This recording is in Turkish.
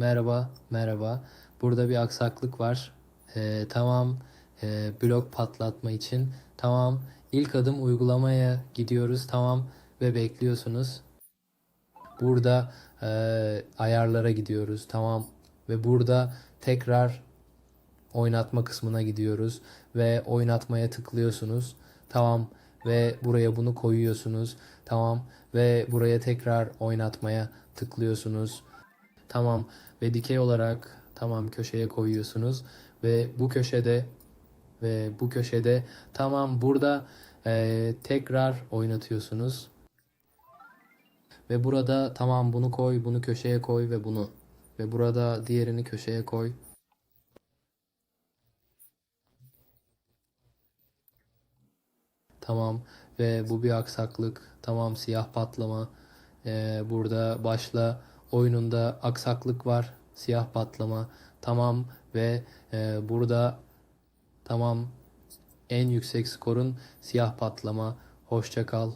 Merhaba, merhaba. Burada bir aksaklık var. Ee, tamam, ee, blok patlatma için. Tamam, ilk adım uygulamaya gidiyoruz. Tamam ve bekliyorsunuz. Burada ee, ayarlara gidiyoruz. Tamam ve burada tekrar oynatma kısmına gidiyoruz ve oynatmaya tıklıyorsunuz. Tamam ve buraya bunu koyuyorsunuz. Tamam ve buraya tekrar oynatmaya tıklıyorsunuz. Tamam ve dikey olarak tamam köşeye koyuyorsunuz ve bu köşede ve bu köşede tamam burada eee, tekrar oynatıyorsunuz. Ve burada tamam bunu koy, bunu köşeye koy ve bunu. Ve burada diğerini köşeye koy. Tamam ve bu bir aksaklık. Tamam siyah patlama. Ee, burada başla oyununda aksaklık var. Siyah patlama. Tamam ve e, burada tamam en yüksek skorun siyah patlama. Hoşça kal.